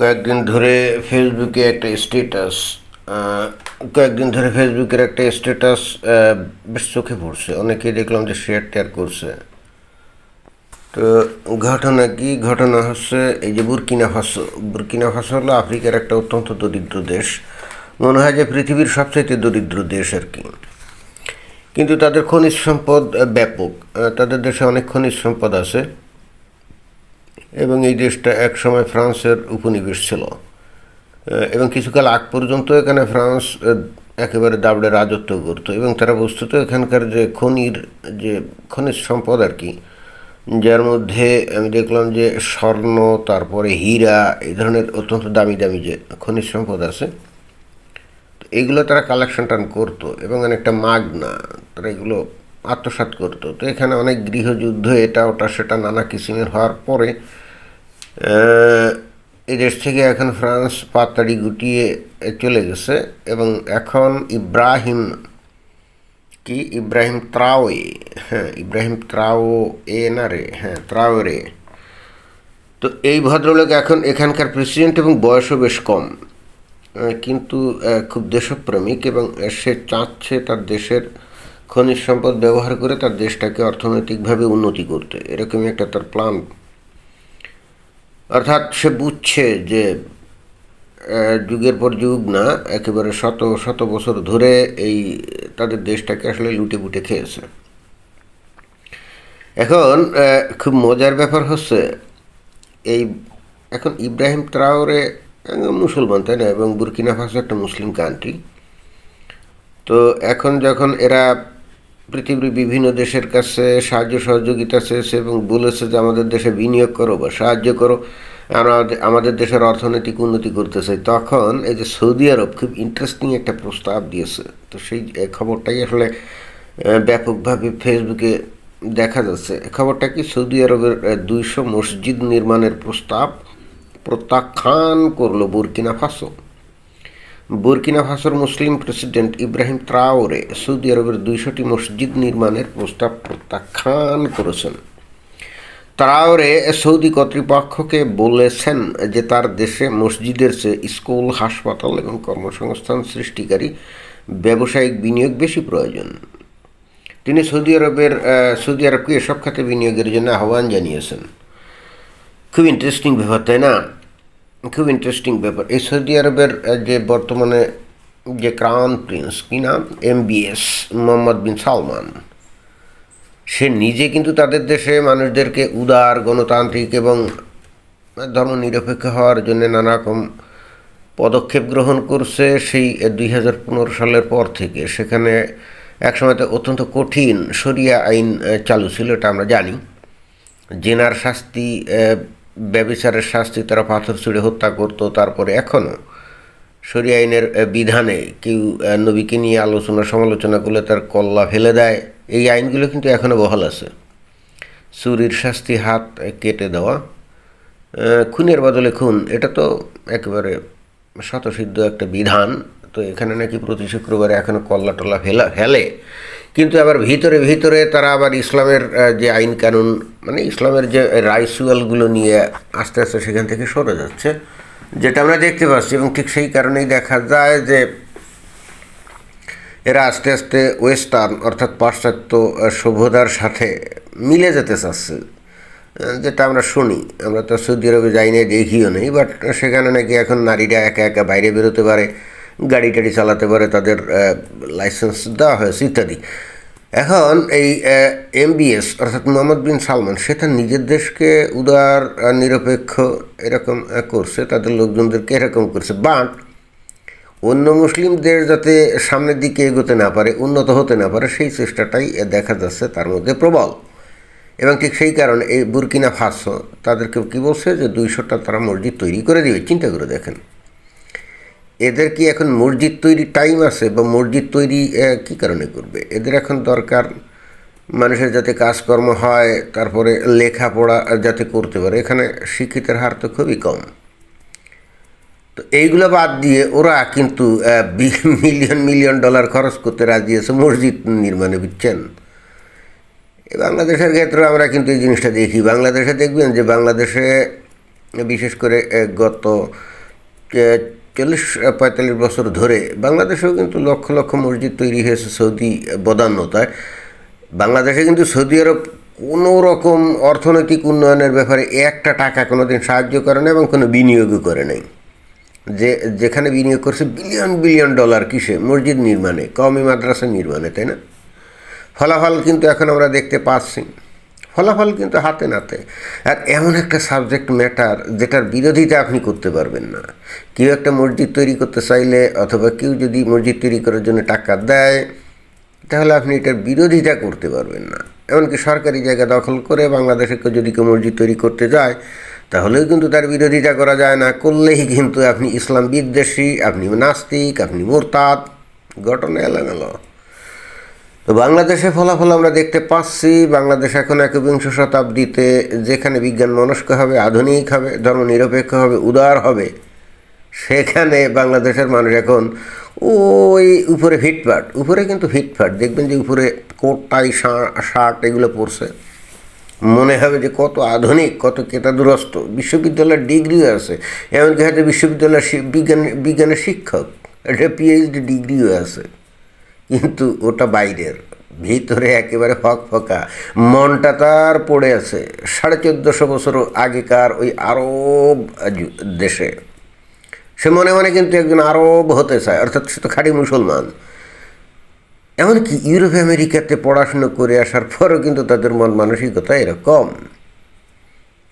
কয়েকদিন ধরে ফেসবুকে একটা স্ট্যাটাস কয়েকদিন ধরে ফেসবুকের একটা স্ট্যাটাস বেশ চোখে পড়ছে। অনেকেই দেখলাম যে শেয়ার টেয়ার করছে। তো ঘটনা কি? ঘটনা হচ্ছে এই যে বুরকিনা ফাসো। বুরকিনা ফাসো হলো আফ্রিকার একটা অত্যন্ত দরিদ্র দেশ। মনে হয় যে পৃথিবীর সবচাইতে দরিদ্র দেশ আর কি। কিন্তু তাদের খনিজ সম্পদ ব্যাপক। তাদের দেশে অনেক খনিজ সম্পদ আছে। এবং এই দেশটা একসময় ফ্রান্সের উপনিবেশ ছিল। এবং কিছুকাল আগ পর্যন্ত এখানে ফ্রান্স একেবারে দাবড়ে রাজত্ব করতো। এবং তারা বস্তুত এখানকার যে খনির, যে খনিজ সম্পদ আর কি, যার মধ্যে আমি দেখলাম যে স্বর্ণ, তারপরে হীরা, এই ধরনের অত্যন্ত দামি দামি যে খনিজ সম্পদ আছে, তো এইগুলো তারা কালেকশন টান করতো এবং অনেকটা মাগনা, তারা এগুলো আত্মসাৎ করতো। তো এখানে অনেক গৃহযুদ্ধ, এটা, ওটা, সেটা, নানা কিসিমের হওয়ার পরে আহ, এই দেশ থেকে এখন ফ্রান্স পাতাড়ি গুটিয়ে চলে গেছে এবং এখন ইব্রাহিম কি? ইব্রাহিম ত্রাওয়ে হ্যাঁ ইব্রাহিম ত্রাও এ না রে হ্যাঁ ত্রাও রে। তো এই ভদ্রলোক এখন এখানকার প্রেসিডেন্ট এবং বয়সও বেশ কম। কিন্তু খুব দেশপ্রেমিক এবং সে চাচ্ছে তার দেশের খনিজ সম্পদ ব্যবহার করে তার দেশটাকে অর্থনৈতিকভাবে উন্নতি করতে। এরকমই একটা তার প্ল্যান অর্থাৎ সে বুঝছে যে যুগের পর যুগ না, একেবারে শত শত বছর ধরে এই তাদের দেশটাকে আসলে লুটে পুটে খেয়েছে। এখন খুব মজার ব্যাপার হচ্ছে, এই এখন ইব্রাহিম ত্রাওরে মুসলমান, তাই না? এবং বুরকিনা ফাসো একটা মুসলিম কান্ট্রি তো এখন যখন এরা পৃথিবীর বিভিন্ন দেশের কাছে সাহায্য সহযোগিতা চেয়েছে এবং বলেছে যে আমাদের দেশে বিনিয়োগ করো বা সাহায্য করো আমরা আমাদের- দেশের অর্থনৈতিক উন্নতি করতে চাই তখন এই যে সৌদি আরব খুব ইন্টারেস্টিং একটা প্রস্তাব দিয়েছে। তো সেই খবরটাই আসলে ব্যাপকভাবে ফেসবুকে দেখা যাচ্ছে। খবরটা কি সৌদি আরবের দুইশো মসজিদ নির্মাণের প্রস্তাব প্রত্যাখ্যান করল বুরকিনা ফাসো? বুরকিনা ফাসোর মুসলিম প্রেসিডেন্ট ইব্রাহিম ত্রাওরে সৌদি আরবের দুইশোটি মসজিদ নির্মাণের প্রস্তাব প্রত্যাখ্যান করেছেন। ত্রাওরে সৌদি কর্তৃপক্ষকে বলেছেন যে তার দেশে মসজিদের চেয়ে স্কুল, হাসপাতাল এবং কর্মসংস্থান সৃষ্টিকারী ব্যবসায়িক বিনিয়োগ বেশি প্রয়োজন। তিনি সৌদি আরবের সৌদি আরবকে এসব খাতে বিনিয়োগের জন্য আহ্বান জানিয়েছেন। খুব ইন্টারেস্টিং ব্যাপার, তাই না? খুব ইন্টারেস্টিং ব্যাপার। এই সৌদি আরবের যে বর্তমানে যে ক্রাউন প্রিন্স কি নাম? MBS Mohammed bin Salman. সে নিজে কিন্তু তাদের দেশে মানুষদেরকে উদার, গণতান্ত্রিক এবং ধর্মনিরপেক্ষ হওয়ার জন্য নানা রকম পদক্ষেপ গ্রহণ করছে সেই দুই হাজার পনেরো সালের পর থেকে। সেখানে একসময় তো অত্যন্ত কঠিন শরিয়া আইন চালু ছিল, এটা আমরা জানি। জেনার শাস্তি ব্যবিচারের শাস্তি, তারা পাথর ছুঁড়ে হত্যা করতো, তারপরে এখনও শরিয়া আইনের বিধানে কেউ নবীকে নিয়ে আলোচনা, সমালোচনা করলে তার কল্লা ফেলে দেয়। এই আইনগুলো কিন্তু এখনও বহাল আছে। চুরির শাস্তি, হাত কেটে দেওয়া খুনের বদলে খুন, এটা তো একেবারে শতসিদ্ধ একটা বিধান। তো এখানে নাকি প্রতি শুক্রবারে এখনও কল্লা টল্লা ফেলা, ফেলে। কিন্তু আবার ভিতরে ভিতরে তারা আবার ইসলামের যে আইন কানুন মানে ইসলামের যে রাইচুয়ালগুলো নিয়ে আস্তে আস্তে সেখান থেকে সরে যাচ্ছে, যেটা আমরা দেখতে পাচ্ছি। এবং ঠিক সেই কারণেই দেখা যায় যে এরা আস্তে আস্তে ওয়েস্টার্ন, অর্থাৎ পাশ্চাত্য সভ্যতার সাথে মিলে যেতে চাচ্ছে যেটা আমরা শুনি। আমরা তো সৌদি আরবে যাই নাই, দেখিও নেই বাট সেখানে নাকি এখন নারীরা একা একা বাইরে বেরোতে পারে গাড়ি টাড়ি চালাতে পারে, তাদের লাইসেন্স দেওয়া হয়েছে, ইত্যাদি। এখন এই এমবিএস অর্থাৎ মোহাম্মদ বিন সালমান, সে তার নিজের দেশকে উদার নিরপেক্ষ এরকম করছে, তাদের লোকজনদেরকে এরকম করছে। বাট অন্য মুসলিম দেশ যাতে সামনের দিকে এগোতে না পারে, উন্নত হতে না পারে, সেই চেষ্টাটাই দেখা যাচ্ছে তার মধ্যে প্রবল। এবং ঠিক সেই কারণে এই বুরকিনা ফাসো তাদেরকে কী বলছে যে, দুইশোটা তারা মসজিদ তৈরি করে দিবে। চিন্তা করে দেখেন। এদের কি এখন মসজিদ তৈরি টাইম আছে বা মসজিদ তৈরি কী কারণে করবে? এদের এখন দরকার মানুষের যাতে কাজকর্ম হয়, তারপরে লেখাপড়া যাতে করতে পারে। এখানে শিক্ষিতের হার তো খুবই কম। তো এইগুলো বাদ দিয়ে ওরা কিন্তু মিলিয়ন মিলিয়ন ডলার খরচ করতে রাজি আছে মসজিদ নির্মাণে, বুঝছেন? বাংলাদেশের ক্ষেত্রে আমরা কিন্তু এই জিনিসটা দেখি। বাংলাদেশে দেখবেন যে বাংলাদেশে বিশেষ করে গত চল্লিশ পঁয়তাল্লিশ বছর ধরে বাংলাদেশেও কিন্তু লক্ষ লক্ষ মসজিদ তৈরি হয়েছে সৌদি বদান্যতায়। বাংলাদেশে কিন্তু সৌদি আরব কোনো রকম অর্থনৈতিক উন্নয়নের ব্যাপারে একটা টাকা কোনো দিন সাহায্য করে না এবং কোনো বিনিয়োগও করে নাই। যে, যেখানে বিনিয়োগ করছে বিলিয়ন বিলিয়ন ডলার কিসে? মসজিদ নির্মাণে, কওমি মাদ্রাসা নির্মাণে, তাই না? ফলাফল কিন্তু এখন আমরা দেখতে পাচ্ছি। ফলাফল কিন্তু হাতে নাতে। আর এমন একটা সাবজেক্ট ম্যাটার যেটার বিরোধিতা আপনি করতে পারবেন না। কেউ একটা মসজিদ তৈরি করতে চাইলে অথবা কেউ যদি মসজিদ তৈরি করার জন্য টাকা দেয়, তাহলে আপনি এটার বিরোধিতা করতে পারবেন না। এমনকি সরকারি জায়গা দখল করে বাংলাদেশে কেউ যদি কেউ মসজিদ তৈরি করতে যায়, তাহলেও কিন্তু তার বিরোধিতা করা যায় না। করলেই কিন্তু আপনি ইসলাম বিদ্বেষী, আপনি নাস্তিক, আপনি মোরতাদ। ঘটনা এলোমেলো। তো বাংলাদেশে ফলাফল আমরা দেখতে পাচ্ছি। বাংলাদেশ এখন একবিংশ শতাব্দীতে যেখানে বিজ্ঞান মনস্ক হবে, আধুনিক হবে, ধর্মনিরপেক্ষ হবে, উদার হবে, সেখানে বাংলাদেশের মানুষ এখন ওই উপরে ফিটফাট। উপরে কিন্তু ফিটফাট। দেখবেন যে উপরে কোট, টাই শার্ট এগুলো পরছে। মনে হবে যে কত আধুনিক, কত কেতাদুরস্ত বিশ্ববিদ্যালয়ের ডিগ্রিও আছে। এমনকি হয়তো বিশ্ববিদ্যালয়ের বিজ্ঞান, বিজ্ঞানের শিক্ষক। একটা পিএইচডি ডিগ্রিও আছে। কিন্তু ওটা বাইরের। ভিতরে একেবারে ফক ফকা। মনটা তার পড়ে আছে। সাড়ে চোদ্দোশো বছর আগেকার ওই আরব দেশে। সে মনে মনে কিন্তু একজন আরব হতে চায়, অর্থাৎ সে তো খাঁটি মুসলমান। এমনকি ইউরোপ, আমেরিকাতে পড়াশুনো করে আসার পরও কিন্তু তাদের মন মানসিকতা এরকম।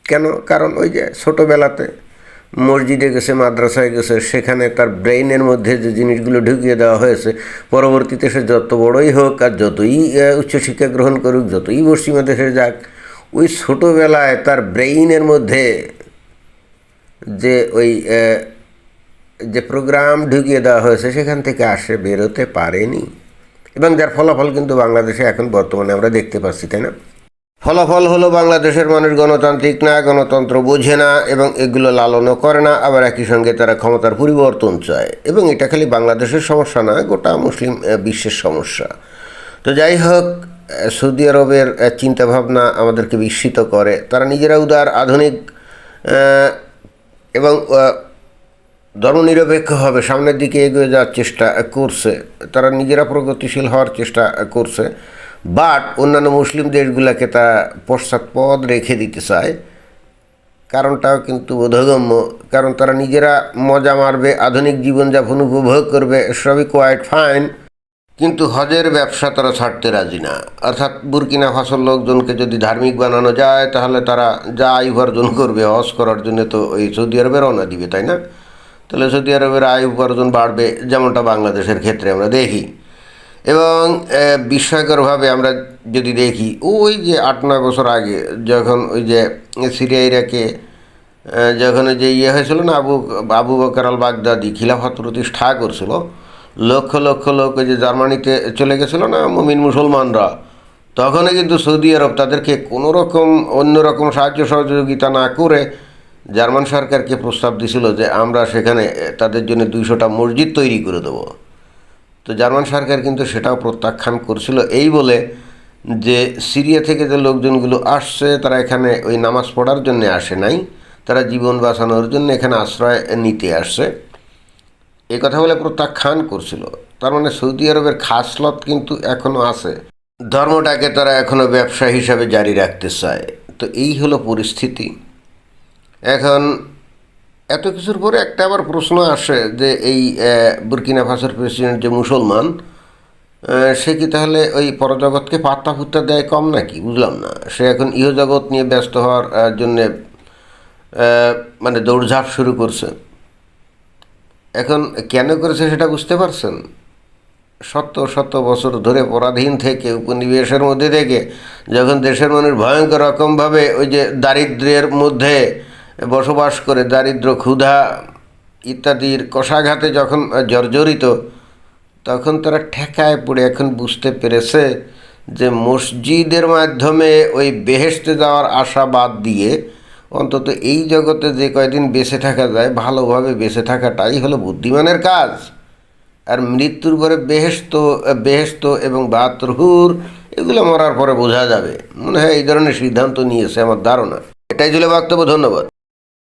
কেন? কারণ ওই যে ছোটোবেলাতে মসজিদে গেছে, মাদ্রাসায় গেছে, সেখানে তার ব্রেইনের মধ্যে যে জিনিসগুলো ঢুকিয়ে দেওয়া হয়েছে, পরবর্তীতে সে যত বড়ই হোক আর যতই উচ্চশিক্ষা গ্রহণ করুক, যতই পশ্চিমা দেশে যাক, ওই ছোটোবেলায় তার ব্রেইনের মধ্যে যে ওই যে প্রোগ্রাম ঢুকিয়ে দেওয়া হয়েছে, সেখান থেকে আসে বেরোতে পারেনি। এবং যার ফলাফল কিন্তু বাংলাদেশে এখন বর্তমানে আমরা দেখতে পাচ্ছি, তাই না? ফলাফল হলো বাংলাদেশের মানুষ গণতান্ত্রিক না গণতন্ত্র বোঝে না এবং এগুলো লালনও করে না আবার একই সঙ্গে তারা ক্ষমতার পরিবর্তন চায়। এবং এটা খালি বাংলাদেশের সমস্যা না গোটা মুসলিম বিশ্বের সমস্যা। তো যাই হোক সৌদি আরবের চিন্তাভাবনা আমাদেরকে বিস্মিত করে। তারা নিজেরা উদার আধুনিক এবং আহ, ধর্মনিরপেক্ষভাবে সামনের দিকে এগিয়ে যাওয়ার চেষ্টা করছে। তারা নিজেরা প্রগতিশীল হওয়ার চেষ্টা করছে। বাট অন্যান্য মুসলিম দেশগুলোকে তা পশ্চাৎপদ রেখে দিতে চায়। কারণটাও কিন্তু বোধগম্য। কারণ তারা নিজেরা মজা মারবে, আধুনিক জীবনযাপন উপভোগ করবে, সবই কোয়াইট ফাইন কিন্তু হজের ব্যবসা তারা ছাড়তে রাজি না। অর্থাৎ বুরকিনা ফাসল লোকজনকে যদি ধার্মিক বানানো যায়, তাহলে তারা যা আয় উপার্জন করবে, হজ করার জন্য তো ওই সৌদি আরবে রওনা দিবে, তাই না? তাহলে সৌদি আরবের আয় উপার্জন বাড়বে, যেমনটা বাংলাদেশের ক্ষেত্রে আমরা দেখি। এবং বিস্ময়করভাবে আমরা যদি দেখি, ওই যে আট, নয় বছর আগে যখন ওই যে সিরিয়া ইরাকে যখন যে ইয়ে হয়েছিল না, আবু আবু বকর আল বাগদাদি খিলাফত প্রতিষ্ঠা করছিল, লক্ষ লক্ষ লোক ওই যে জার্মানিতে চলে গেছিল না, মুমিন মুসলমানরা তখনই কিন্তু সৌদি আরব তাদেরকে কোনো রকম, অন্য রকম সাহায্য সহযোগিতা না করে জার্মান সরকারকে প্রস্তাব দিছিল যে আমরা সেখানে তাদের জন্য দুইশোটা মসজিদ তৈরি করে দেবো। তো জার্মান সরকার কিন্তু সেটাও প্রত্যাখ্যান করছিল। এই বলে যে সিরিয়া থেকে যে লোকজনগুলো আসছে, তারা এখানে ওই নামাজ পড়ার জন্য আসে নাই। তারা জীবন বাঁচানোর জন্য এখানে আশ্রয় নিতে আসছে। এ কথা বলে প্রত্যাখ্যান করছিল। তার মানে সৌদি আরবের খাসলত কিন্তু এখনও আছে। ধর্মটাকে তারা এখনও ব্যবসা হিসাবে জারি রাখতে চায়। তো এই হলো পরিস্থিতি। এখন এত কিছুর পরে একটা আবার প্রশ্ন আসে যে এই বুরকিনা ফাসোর প্রেসিডেন্ট যে মুসলমান সে কি তাহলে ওই পরজগৎকে পাত্তা ফুত্তা দেয় কম নাকি? বুঝলাম না। সে এখন ইহজগৎ নিয়ে ব্যস্ত হওয়ার জন্যে মানে দৌড়ঝাঁপ শুরু করছে। এখন কেন করেছে সেটা বুঝতে পারছেন? শত শত বছর ধরে পরাধীন থেকে, উপনিবেশের মধ্যে থেকে, যখন দেশের মানুষ ভয়ঙ্কর রকমভাবে ওই যে দারিদ্র্যের মধ্যে বসবাস করে, দারিদ্র, ক্ষুধা ইত্যাদির কষাঘাতে যখন জর্জরিত, তখন তারা ঠেকায় পড়ে। এখন বুঝতে পেরেছে যে মসজিদের মাধ্যমে ওই বেহেস্তে যাওয়ার আশা বাদ দিয়ে অন্তত এই জগতে যে কয়দিন বেঁচে থাকা যায়, ভালোভাবে বেঁচে থাকাটাই হলো বুদ্ধিমানের কাজ। আর মৃত্যুর পরে বেহেস্ত বেহেস্ত এবং বাহাত্তর হুর, এগুলো মরার পরে বোঝা যাবে। মনে হয় এই ধরনের সিদ্ধান্ত নিয়েছে আমার ধারণা। এটাই ছিল বক্তব্য, ধন্যবাদ।